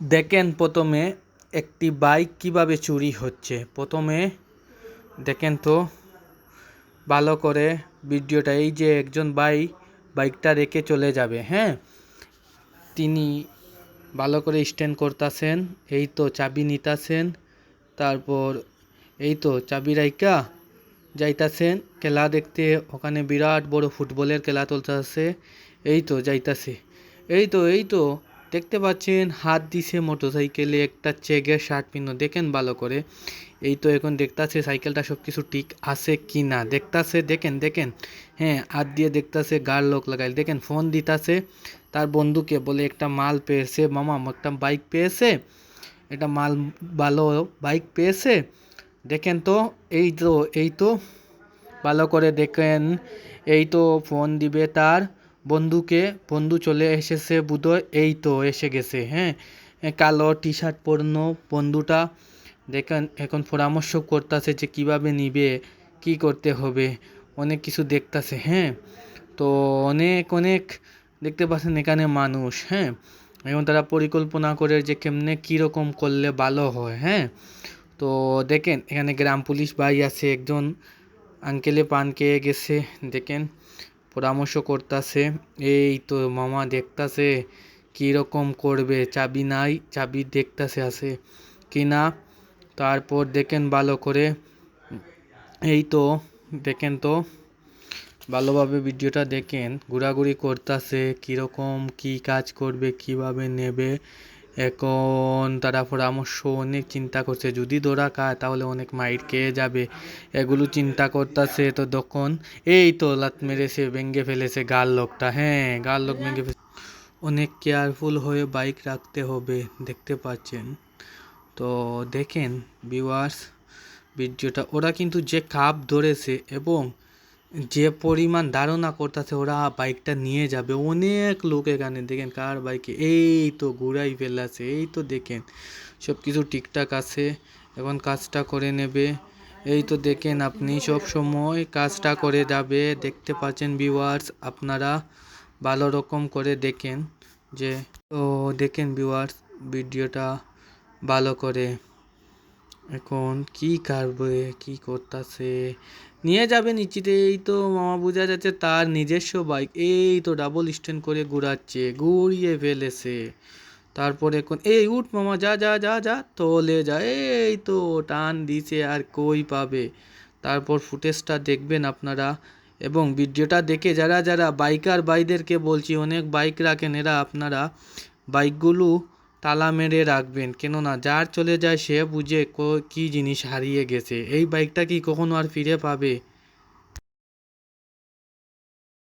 দেখেন প্রথমে একটি বাইক কীভাবে চুরি হচ্ছে। প্রথমে দেখেন তো, ভালো করে ভিডিওটা, এই যে একজন ভাই বাইকটা রেখে চলে যাবে হ্যাঁ? তিনি ভালো করে স্ট্যান্ড করতেছেন, এই তো চাবি নিতাছেন, তারপর এই তো চাবি রাইকা যাইতাছেন, খেলা দেখতে, ওখানে বিরাট বড় ফুটবলের খেলা চলতেছে, এই তো যাইতাছে, এই তো এই তো দেখতে পাচ্ছেন, হাত দিছে মোটরসাইকেলে একটা চেকের শার্ট পিন্ন দেখেন ভালো করে। এই তো এখন দেখতাছে সাইকেলটা সব কিছু ঠিক আছে কি না দেখতাছে, দেখেন দেখেন। হ্যাঁ হাত দিয়ে দেখতাছে গার লোক লাগাই দেখেন, ফোন দিতাছে। তার বন্ধুকে বলে, একটা মাল পেয়েছে মামা, একটা বাইক পেয়েছে। একটা মাল ভালো বাইক পেয়েছে। দেখেন তো, এই তো এই তো। ভালো করে দেখেন। এই তো, ফোন দিবে তার। বন্ধুকে, বন্ধু চলে এসেছে বুধোয় এই তো এসে গেছে হ্যাঁ? কালো টি শার্ট পরনো বন্ধুটা। দেখেন, এখন পরামর্শ করতেছে যে কীভাবে নিবে, কি করতে হবে, অনেক কিছু দেখতাছে হ্যাঁ? তো অনেক অনেক দেখতে পাচ্ছেন এখানে মানুষ হ্যাঁ? এবং তারা পরিকল্পনা করে যে কেমনে, কীরকম করলে ভালো হয় হ্যাঁ? তো দেখেন, এখানে গ্রাম পুলিশ ভাই আছে, একজন আঙ্কেলে পান খেয়ে গেছে, দেখেন। পরামর্শ করতেছে, এই তো মামা দেখতাছে কীরকম করবে, চাবি নাই, চাবি দেখতাছে আছে কি না তারপর দেখেন ভালো করে, এই তো দেখেন তো, ভালোভাবে ভিডিওটা দেখেন, ঘোরাঘুরি করতেছে, কীরকম কি কাজ করবে, কীভাবে নেবে এখন তারা পরামর্শ অনেক চিন্তা করছে। যদি ধরা খায়, তাহলে অনেক মাইর খেয়ে যাবে। এগুলো চিন্তা করতেছে তো তখন। এই তো লাত মেরেছে, ভেঙে ফেলেছে গাল লোকটা। হ্যাঁ গাল লোক ভেঙে ফেলে অনেক কেয়ারফুল হয়ে বাইক রাখতে হবে, দেখতে পাচ্ছেন। তো দেখেন ভিউয়ার্স, ভিডিওটা। ওরা কিন্তু যে কাপ ধরেছে এবং যে পরিমাণ ধারণা করতেছে ওরা বাইকটা নিয়ে যাবে। অনেক লোক এখানে দেখেন, কার বাইকে এই তো ঘুরাই ফেলাছে এই তো দেখেন সব কিছু ঠিকঠাক আছে, এখন কাজটা করে নেবে। এই তো দেখেন আপনি সব সময় কাজটা করে যাবে। দেখতে পাচ্ছেন ভিউয়ার্স আপনারা ভালো রকম করে দেখেন যে তো দেখেন ভিউয়ার্স ভিডিওটা ভালো করে। এখন কি কারবে কি করতেছে? নিয়ে যাবে নিশ্চিত। এই তো মামা বোঝা যাচ্ছে তার নিজস্ব বাইক এই তো ডাবল স্ট্যান্ড করে ঘুরাচ্ছে, ঘুরিয়ে ফেলেছে। তারপরে এখন, এই উঠ মামা, যা যা যা যা, তোলে যা। এই তো টান দিছে, আর কই পাবে? তারপর ফুটেজটা দেখবেন আপনারা। এবং ভিডিওটা দেখে যারা যারা বাইকার বাইদেরকে বলছি, অনেক বাইক রাখেন এরা, আপনারা। বাইকগুলো তালা মেরে রাখবেন। কেননা যার চলে যায় সে বুঝে কী জিনিস হারিয়ে গেছে। এই বাইকটা কি কখনো আর ফিরে পাবে?